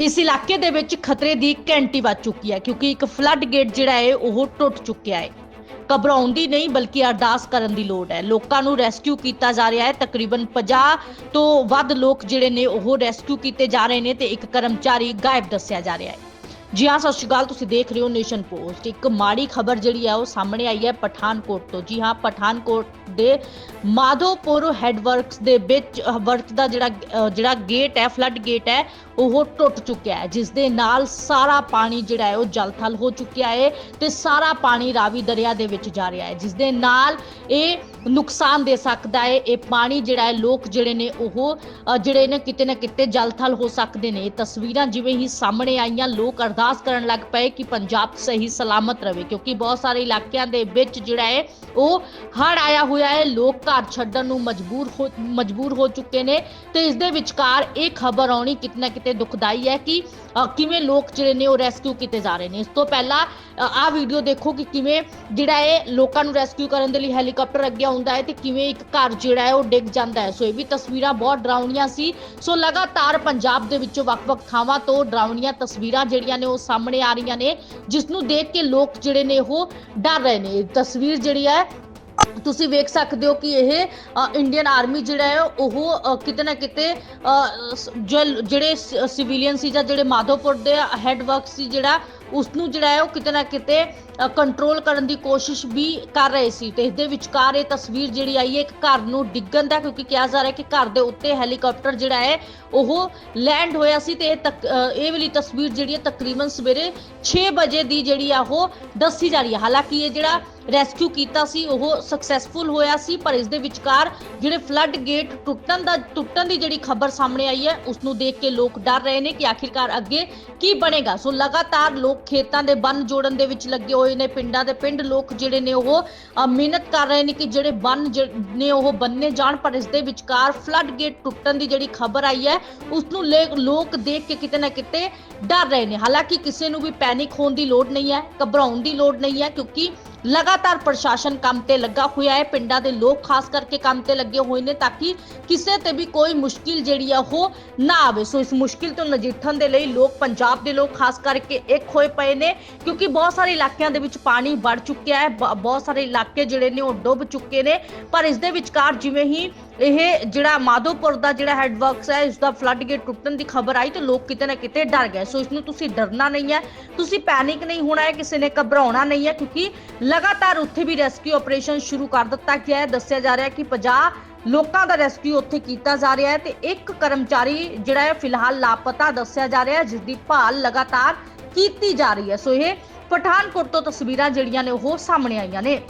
ਇਸ ਇਲਾਕੇ ਦੇ ਵਿੱਚ ਖਤਰੇ ਦੀ ਘੰਟੀ ਵੱਜ ਚੁੱਕੀ ਹੈ, ਕਿਉਂਕਿ ਇੱਕ ਫਲੱਡ ਗੇਟ ਜਿਹੜਾ ਹੈ, ਉਹ ਟੁੱਟ ਚੁੱਕਿਆ ਹੈ। ਘਬਰਾਉਣ ਦੀ ਨਹੀਂ, ਬਲਕਿ ਅਰਦਾਸ ਕਰਨ ਦੀ ਲੋੜ ਹੈ। ਲੋਕਾਂ ਨੂੰ ਰੈਸਕਿਊ ਕੀਤਾ ਜਾ ਰਿਹਾ ਹੈ। ਤਕਰੀਬਨ 50 ਤੋਂ ਵੱਧ ਲੋਕ ਜਿਹੜੇ ਨੇ, ਉਹ ਰੈਸਕਿਊ ਕੀਤੇ ਜਾ ਰਹੇ ਨੇ ਤੇ ਇੱਕ ਕਰਮਚਾਰੀ ਗਾਇਬ ਦੱਸਿਆ ਜਾ ਰਿਹਾ ਹੈ। ਜੀ ਹਾਂ, ਸਤਿ ਸ਼੍ਰੀ ਅਕਾਲ, ਤੁਸੀਂ ਦੇਖ ਰਹੇ ਹੋ ਨੇਸ਼ਨ ਪੋਸਟ। ਇੱਕ ਮਾੜੀ ਖਬਰ ਜਿਹੜੀ ਹੈ, ਉਹ ਸਾਹਮਣੇ ਆਈ ਹੈ ਪਠਾਨਕੋਟ ਤੋਂ। ਜੀ ਹਾਂ, ਪਠਾਨਕੋਟ ਦੇ ਮਾਧੋਪੁਰ ਹੈਡਵਰਕਸ ਦੇ ਵਿੱਚ ਵਰਕ ਦਾ ਜਿਹੜਾ ਜਿਹੜਾ ਗੇਟ ਹੈ ਫਲੱਡ ਗੇਟ ਹੈ, ਉਹ ਟੁੱਟ ਚੁੱਕਿਆ ਹੈ, ਜਿਸ ਦੇ ਨਾਲ ਸਾਰਾ ਪਾਣੀ ਜਿਹੜਾ ਹੈ, ਉਹ ਜਲਥਲ ਹੋ ਚੁੱਕਿਆ ਹੈ ਤੇ ਸਾਰਾ ਪਾਣੀ ਰਾਵੀ ਦਰਿਆ ਦੇ ਵਿੱਚ ਜਾ ਰਿਹਾ ਹੈ। ਜਿਸ ਦੇ ਨਾਲ ਇਹ ਨੁਕਸਾਨ ਦੇ ਸਕਦਾ ਹੈ। ਇਹ ਪਾਣੀ ਜਿਹੜਾ ਹੈ, ਲੋਕ ਜਿਹੜੇ ਨੇ ਉਹ ਜਿਹੜੇ ਨੇ ਕਿਤੇ ਨਾ ਕਿਤੇ ਜਲਥਲ ਹੋ ਸਕਦੇ ਨੇ। ਇਹ ਤਸਵੀਰਾਂ ਜਿਵੇਂ ਹੀ ਸਾਹਮਣੇ ਆਈਆਂ, ਲੋਕ ਅਰਦਾਸ ਕਰਨ ਲੱਗ ਪਏ ਕਿ ਪੰਜਾਬ ਸਹੀ ਸਲਾਮਤ ਰਵੇ, ਕਿਉਂਕਿ ਬਹੁਤ ਸਾਰੇ ਇਲਾਕਿਆਂ ਦੇ ਵਿੱਚ ਜਿਹੜਾ ਹੈ, ਉਹ ਹੜ ਆਇਆ ਹੋਇਆ ਹੈ। ਲੋਕ ਘਰ ਛੱਡਣ ਨੂੰ ਮਜਬੂਰ ਹੋ ਮਜਬੂਰ ਹੋ ਚੁੱਕੇ ਨੇ ਤੇ ਇਸ ਦੇ ਵਿਚਕਾਰ ਇਹ ਖਬਰ ਆਉਣੀ ਕਿਤੇ ਨਾ ਕਿਤੇ ਦੁਖਦਾਈ ਹੈ ਕਿ ਕਿਵੇਂ ਲੋਕ ਜਿਹੜੇ ਨੇ ਉਹ ਰੈਸਕਿਊ ਕੀਤੇ ਜਾ ਰਹੇ ਨੇ। ਇਸ ਤੋਂ ਪਹਿਲਾਂ ਆਹ ਵੀਡੀਓ ਦੇਖੋ ਕਿ ਕਿਵੇਂ ਜਿਹੜਾ ਇਹ ਲੋਕਾਂ ਨੂੰ ਰੈਸਕਿਊ ਕਰਨ ਦੇ ਲਈ ਹੈਲੀਕਾਪਟਰ ਅੱਗੇ ਆਉਂਦਾ ਹੈ ਤੇ ਕਿਵੇਂ ਇੱਕ ਘਰ ਜਿਹੜਾ ਹੈ ਉਹ ਡਿੱਗ ਜਾਂਦਾ ਹੈ। ਸੋ ਇਹ ਵੀ ਤਸਵੀਰਾਂ ਬਹੁਤ ਡਰਾਉਣੀਆਂ ਸੀ। ਸੋ ਲਗਾਤਾਰ ਪੰਜਾਬ ਦੇ ਵਿੱਚੋਂ ਵੱਖ-ਵੱਖ ਥਾਵਾਂ ਤੋਂ ਡਰਾਉਣੀਆਂ ਤਸਵੀਰਾਂ ਜਿਹੜੀਆਂ ਨੇ ਉਹ ਸਾਹਮਣੇ ਆ ਰਹੀਆਂ ਨੇ, ਜਿਸ ਨੂੰ ਦੇਖ ਕੇ ਲੋਕ ਜਿਹੜੇ ਨੇ ਉਹ ਡਰ ਰਹੇ ਨੇ। ਤਸਵੀਰ ਜਿਹੜੀ ਹੈ, ਤੁਸੀਂ ਵੇਖ ਸਕਦੇ ਹੋ ਕਿ ਇਹ ਇੰਡੀਅਨ ਆਰਮੀ ਜਿਹੜਾ ਹੈ ਉਹ ਕਿਤੇ ਨਾ ਕਿਤੇ ਜਿਹੜੇ ਸਿਵਿਲੀਅਨ ਸੀ ਜਾਂ ਜਿਹੜੇ ਮਾਧੋਪੁਰ ਦੇ ਹੈਡ ਵਰਕ ਸੀ ਜਿਹੜਾ ਉਸ ਨੂੰ ਜਿਹੜਾ ਹੈ ਉਹ ਕਿਤੇ ਨਾ ਕਿਤੇ ਕੰਟਰੋਲ ਕਰਨ ਦੀ ਕੋਸ਼ਿਸ਼ ਵੀ ਕਰ ਰਹੇ ਸੀ ਤੇ ਇਸ ਦੇ ਵਿਚਕਾਰ ਇਹ ਤਸਵੀਰ ਜਿਹੜੀ ਆਈ ਹੈ ਇੱਕ ਘਰ ਨੂੰ ਡਿੱਗਣ ਦਾ, ਕਿਉਂਕਿ ਕਿਹਾ ਜਾ ਰਿਹਾ ਕਿ ਘਰ ਦੇ ਉੱਤੇ ਹੈਲੀਕਾਪਟਰ ਜਿਹੜਾ ਹੈ, ਉਹ ਲੈਂਡ ਹੋਇਆ ਸੀ ਤੇ ਇਹ ਤਕ- ਇਹ ਵਾਲੀ ਤਸਵੀਰ ਜਿਹੜੀ ਹੈ ਤਕਰੀਬਨ ਸਵੇਰੇ 6 ਵਜੇ ਦੀ ਜਿਹੜੀ ਆ ਉਹ ਦੱਸੀ ਜਾ ਰਹੀ ਹੈ। ਹਾਲਾਂਕਿ ਇਹ ਜਿਹੜਾ ਰੈਸਕਿਊ ਕੀਤਾ ਸੀ, ਉਹ ਸਕਸੈਸਫੁਲ ਹੋਇਆ ਸੀ, ਪਰ ਇਸ ਦੇ ਵਿਚਕਾਰ ਜਿਹੜੇ ਫਲੱਡ ਗੇਟ ਟੁੱਟਣ ਦਾ, ਟੁੱਟਣ ਦੀ ਜਿਹੜੀ ਖਬਰ ਸਾਹਮਣੇ ਆਈ ਹੈ ਉਸ ਨੂੰ ਦੇਖ ਕੇ ਲੋਕ ਡਰ ਰਹੇ ਨੇ ਕਿ ਆਖਿਰਕਾਰ ਅੱਗੇ ਕੀ ਬਣੇਗਾ। ਸੋ ਲਗਾਤਾਰ ਲੋਕ ਖੇਤਾਂ ਦੇ ਬੰਨ ਜੋੜਨ ਦੇ ਵਿੱਚ ਲੱਗੇ ਹੋਏ ਨੇ, ਪਿੰਡਾਂ ਦੇ ਪਿੰਡ ਲੋਕ ਜਿਹੜੇ ਨੇ ਉਹ ਮਿਹਨਤ ਕਰ ਰਹੇ ਨੇ ਕਿ ਜਿਹੜੇ ਬੰਨ ਜ- ਨੇ ਉਹ ਬੰਨੇ ਜਾਣ, ਪਰ ਇਸ ਦੇ ਵਿਚਕਾਰ ਫਲੱਡ ਗੇਟ ਟੁੱਟਣ ਦੀ ਜਿਹੜੀ ਖਬਰ ਆਈ ਹੈ ਉਸ ਨੂੰ ਲੈ- ਲੋਕ ਦੇਖ ਕੇ ਕਿਤੇ ਨਾ ਕਿਤੇ ਡਰ ਰਹੇ ਨੇ। ਹਾਲਾਂਕਿ ਕਿਸੇ ਨੂੰ ਵੀ ਪੈਨਿਕ ਹੋਣ ਦੀ ਲੋੜ ਨਹੀਂ ਹੈ, ਘਬਰਾਉਣ ਦੀ ਲੋੜ ਨਹੀਂ ਹੈ, ਕਿਉਂਕਿ ਲਗਾਤਾਰ ਪ੍ਰਸ਼ਾਸਨ ਕੰਮ ਤੇ ਲੱਗਾ ਹੋਇਆ ਹੈ। ਪਿੰਡਾਂ ਦੇ ਲੋਕ ਖਾਸ ਕਰਕੇ ਕੰਮ ਤੇ ਲੱਗੇ ਹੋਏ ਨੇ ਤਾਂ ਕਿ ਕਿਸੇ ਤੇ ਵੀ ਕੋਈ ਮੁਸ਼ਕਿਲ ਜਿਹੜੀ ਆ ਉਹ ਨਾ ਆਵੇ। ਸੋ ਇਸ ਮੁਸ਼ਕਿਲ ਤੋਂ ਨਜਿੱਠਣ ਦੇ ਲਈ ਲੋਕ ਪੰਜਾਬ ਦੇ ਲੋਕ ਖਾਸ ਕਰਕੇ ਇੱਕ ਹੋਏ ਪਏ ਨੇ ਕਿਉਂਕਿ ਬਹੁਤ ਸਾਰੇ ਇਲਾਕਿਆਂ ਦੇ ਵਿੱਚ ਪਾਣੀ ਵੜ ਚੁੱਕਿਆ ਹੈ। ਬ- ਬਹੁਤ ਸਾਰੇ ਇਲਾਕੇ ਜਿਹੜੇ ਨੇ ਉਹ ਡੁੱਬ ਚੁੱਕੇ ਨੇ। ਪਰ ਇਸ ਦੇ ਵਿਚਕਾਰ ਜਿਵੇਂ ਹੀ ਇਹ ਜਿਹੜਾ ਮਾਧੋਪੁਰ ਦਾ ਜਿਹੜਾ ਹੈਡਵਰਕਸ ਹੈ ਇਸ ਦਾ ਫਲੱਡ ਗੇਟ ਟੁੱਟਣ ਦੀ ਖਬਰ ਆਈ ਤੇ ਲੋਕ ਕਿਤੇ ਨਾ ਕਿਤੇ ਡਰ ਗਏ। ਸੋ ਇਸ ਨੂੰ ਤੁਸੀਂ ਡਰਨਾ ਨਹੀਂ ਹੈ। ਤੁਸੀਂ ਪੈਨਿਕ ਨਹੀਂ ਹੋਣਾ ਹੈ, ਕਿਸੇ ਨੇ ਘਬਰਾਉਣਾ ਨਹੀਂ ਹੈ, ਕਿਉਂਕਿ ਲਗਾਤਾਰ ਉੱਥੇ ਵੀ ਰੈਸਕਿਊ ਆਪਰੇਸ਼ਨ ਸ਼ੁਰੂ ਕਰ ਦਿੱਤਾ ਗਿਆ ਹੈ। ਦੱਸਿਆ ਜਾ ਰਿਹਾ ਹੈ ਕਿ 50 ਲੋਕਾਂ ਦਾ ਰੈਸਕਿਊ ਉੱਥੇ ਕੀਤਾ ਜਾ ਰਿਹਾ ਹੈ ਤੇ ਇੱਕ ਕਰਮਚਾਰੀ ਜਿਹੜਾ ਹੈ, ਫਿਲਹਾਲ ਲਾਪਤਾ ਦੱਸਿਆ ਜਾ ਰਿਹਾ ਹੈ ਜਿਸ ਦੀ ਭਾਲ ਲਗਾਤਾਰ ਕੀਤੀ ਜਾ ਰਹੀ ਹੈ। ਸੋ ਇਹ ਪਠਾਨਕੋਟ ਤੋਂ ਤਸਵੀਰਾਂ ਜਿਹੜੀਆਂ ਨੇ ਉਹ ਸਾਹਮਣੇ ਆਈਆਂ ਨੇ।